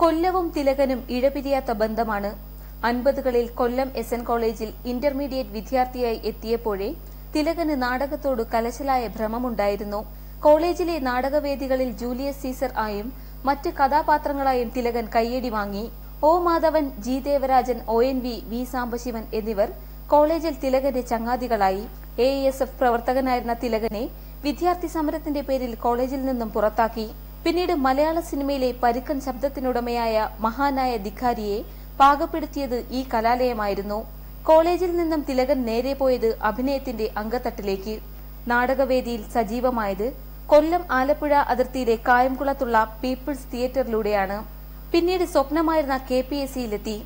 കൊല്ലവും തിലകനും ഇഴപിരിയാത്ത ബന്ധമാണ്. അൻപതുകളിൽ കൊല്ലം എസ് എൻ കോളേജിൽ ഇന്റർമീഡിയറ്റ് വിദ്യാർത്ഥിയായി എത്തിയപ്പോഴേ തിലകന് നാടകത്തോട് കലശലായ ഭ്രമമുണ്ടായിരുന്നു. കോളേജിലെ നാടകവേദികളിൽ ജൂലിയസ് സീസർ ആയും മറ്റ് കഥാപാത്രങ്ങളായും തിലകൻ കയ്യടി വാങ്ങി. O Madhavan G Devarajan O N V V Sambasivan എന്നിവർ കോളേജിൽ തിലകന്റെ ചങ്ങാതികളായി. എ എസ് എഫ് പ്രവർത്തകനായിരുന്ന തിലകനെ വിദ്യാർത്ഥി സമരത്തിന്റെ പേരിൽ കോളേജിൽ നിന്നും പുറത്താക്കി. പിന്നീട് മലയാള സിനിമയിലെ പരുക്കൻ ശബ്ദത്തിനുടമയായ മഹാനായ ധിഖാരിയെ പാകപ്പെടുത്തിയത് ഈ കലാലയമായിരുന്നു. കോളേജിൽ നിന്നും തിലകൻ നേരെ പോയത് അഭിനയത്തിന്റെ അങ്കത്തട്ടിലേക്ക് നാടകവേദിയിൽ സജീവമായത് കൊല്ലം ആലപ്പുഴ അതിർത്തിയിലെ കായംകുളത്തുള്ള പീപ്പിൾസ് തിയേറ്ററിലൂടെയാണ്. പിന്നീട് സ്വപ്നമായിരുന്ന കെ പി എസ് സിയിലെത്തി.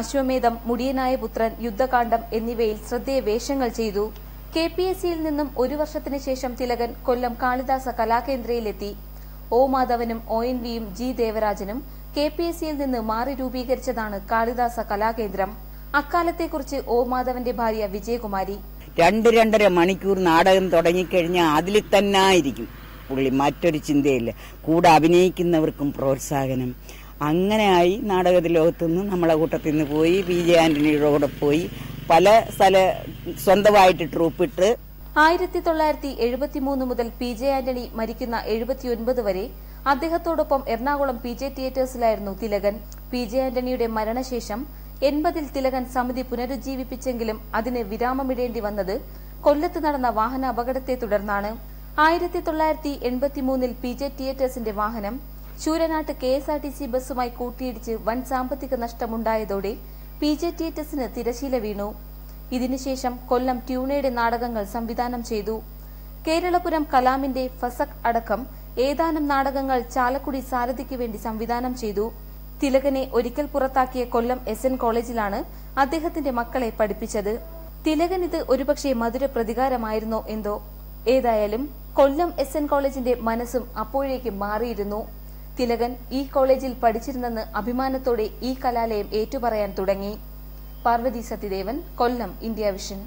അശ്വമേധം മുടിയനായ പുത്രൻ യുദ്ധകാന്ഡം എന്നിവയിൽ ശ്രദ്ധേയ വേഷങ്ങൾ ചെയ്തു. കെ പി എസ് സിയിൽ നിന്നും ഒരു വർഷത്തിനു ശേഷം തിലകൻ കൊല്ലം കാളിദാസ കലാകേന്ദ്രയിലെത്തി. ഒ മാധവനും ഒ എൻ വിയും ജി ദേവരാജനും കെ പി എസ് സിയിൽ നിന്ന് മാറി രൂപീകരിച്ചതാണ് കാളിദാസ കലാകേന്ദ്രം. അക്കാലത്തെക്കുറിച്ച് ഒ മാധവന്റെ ഭാര്യ വിജയകുമാരി. രണ്ട് രണ്ടര മണിക്കൂർ നാടകം തുടങ്ങിക്കഴിഞ്ഞാൽ അതിൽ തന്നെ ആയിരിക്കും പുള്ളി മറ്റൊരു ചിന്തയില്ല. കൂടെ അഭിനയിക്കുന്നവർക്കും പ്രോത്സാഹനം. അങ്ങനെയായി നാടക ലോകത്തുനിന്ന് നമ്മളെ കൂട്ടത്തിൽ നിന്ന് പോയി പി ജെ ആന്റണിയുടെ കൂടെ പോയി പല സ്ഥല സ്വന്തമായിട്ട് ട്രൂപ്പിട്ട് ആയിരത്തി തൊള്ളായിരത്തി എഴുപത്തിമൂന്ന് മുതൽ പി ജെ ആന്റണി മരിക്കുന്ന എഴുപത്തിയൊൻപത് വരെ അദ്ദേഹത്തോടൊപ്പം എറണാകുളം പി ജെ തിയേറ്റേഴ്സിലായിരുന്നു തിലകൻ. പി ജെ ആന്റണിയുടെ മരണശേഷം എൺപതിൽ തിലകൻ സമിതി പുനരുജ്ജീവിപ്പിച്ചെങ്കിലും അതിന് വിരാമമിടേണ്ടി വന്നത് കൊല്ലത്ത് നടന്ന വാഹന അപകടത്തെ തുടർന്നാണ്. ആയിരത്തി തൊള്ളായിരത്തി എൺപത്തിമൂന്നിൽ പി ജെ തിയേറ്റേഴ്സിന്റെ വാഹനം ശൂരനാട്ട് K S R T C ബസ്സുമായി കൂട്ടിയിടിച്ച് വൻ സാമ്പത്തിക നഷ്ടമുണ്ടായതോടെ പി ജെ തിയേറ്റേഴ്സിന് തിരശീല വീണു. ഇതിനുശേഷം കൊല്ലം ട്യൂണയുടെ നാടകങ്ങൾ സംവിധാനം ചെയ്തു. കേരളപുരം കലാമിന്റെ ഫസക് അടക്കം ഏതാനും നാടകങ്ങൾ ചാലക്കുടി സാരഥിക്ക് വേണ്ടി സംവിധാനം ചെയ്തു. തിലകനെ ഒരിക്കൽ പുറത്താക്കിയ കൊല്ലം എസ് എൻ കോളേജിലാണ് അദ്ദേഹത്തിന്റെ മക്കളെ പഠിപ്പിച്ചത്. തിലകൻ ഇത് ഒരുപക്ഷെ മധുര പ്രതികാരമായിരുന്നോ എന്തോ. ഏതായാലും കൊല്ലം എസ് എൻ കോളേജിന്റെ മനസ്സും അപ്പോഴേക്കും മാറിയിരുന്നു. തിലകൻ ഈ കോളേജിൽ പഠിച്ചിരുന്നെന്ന് അഭിമാനത്തോടെ ഈ കലാലയം ഏറ്റുപറയാൻ തുടങ്ങി. Parvathy Sathyadevan Kollam India vision.